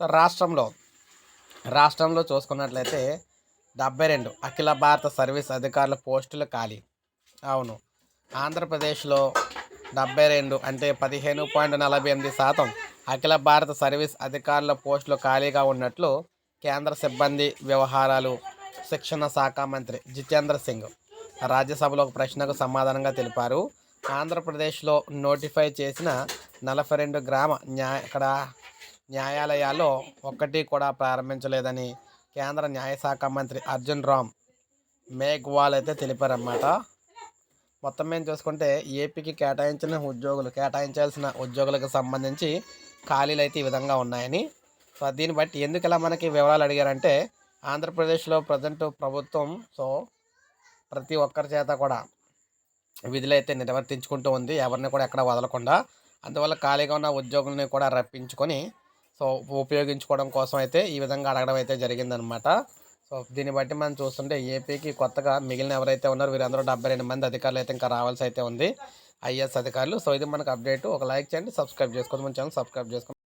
రాష్ట్రంలో రాష్ట్రంలో చూసుకున్నట్లయితే డెబ్బై రెండు అఖిల భారత సర్వీస్ అధికారుల పోస్టులు ఖాళీ. అవును. ఆంధ్రప్రదేశ్లో డెబ్బై రెండు అంటే పదిహేను పాయింట్ నలభై ఎనిమిది శాతం అఖిల భారత సర్వీస్ అధికారుల పోస్టులు ఖాళీగా ఉన్నట్లు కేంద్ర సిబ్బంది వ్యవహారాలు శిక్షణ శాఖ మంత్రి జితేంద్ర సింగ్ రాజ్యసభలో ఒక ప్రశ్నకు సమాధానంగా తెలిపారు. ఆంధ్రప్రదేశ్లో నోటిఫై చేసిన నలభై రెండు గ్రామ న్యాయ ఇక్కడ న్యాయాలయాల్లో ఒక్కటి కూడా ప్రారంభించలేదని కేంద్ర న్యాయశాఖ మంత్రి అర్జున్ రామ్ మేఘ్వాల్ అయితే తెలిపారన్నమాట. మొత్తం మేము చూసుకుంటే ఏపీకి కేటాయించిన ఉద్యోగులు కేటాయించాల్సిన ఉద్యోగులకు సంబంధించి ఖాళీలు అయితే ఈ విధంగా ఉన్నాయని. సో దీన్ని బట్టి ఎందుకు ఇలా మనకి వివరాలు అడిగారంటే ఆంధ్రప్రదేశ్లో ప్రజెంట్ ప్రభుత్వం సో ప్రతి ఒక్కరి చేత కూడా విధులు అయితే నిర్వర్తించుకుంటూ ఉంది. ఎవరిని కూడా ఎక్కడ వదలకుండా. అందువల్ల ఖాళీగా ఉన్న ఉద్యోగుల్ని కూడా రప్పించుకొని సో ఉపయోగించుకోవడం కోసం అయితే ఈ విధంగా అడగడం అయితే జరిగిందనమాట సో దీన్ని బట్టి మనం చూస్తుంటే ఏపీకి కొత్తగా మిగిలిన ఎవరైతే ఉన్నారో వీరందరూ డెబ్బై రెండు మంది అధికారులు అయితే ఇంకా రావాల్సి అయితే ఉంది. ఐఎస్ అధికారులు. సో ఇది మనకు అప్డేట్. ఒక లైక్ చేయండి సబ్స్క్రైబ్ చేసుకోండి. మన ఛానల్ సబ్స్క్రైబ్ చేసుకోండి.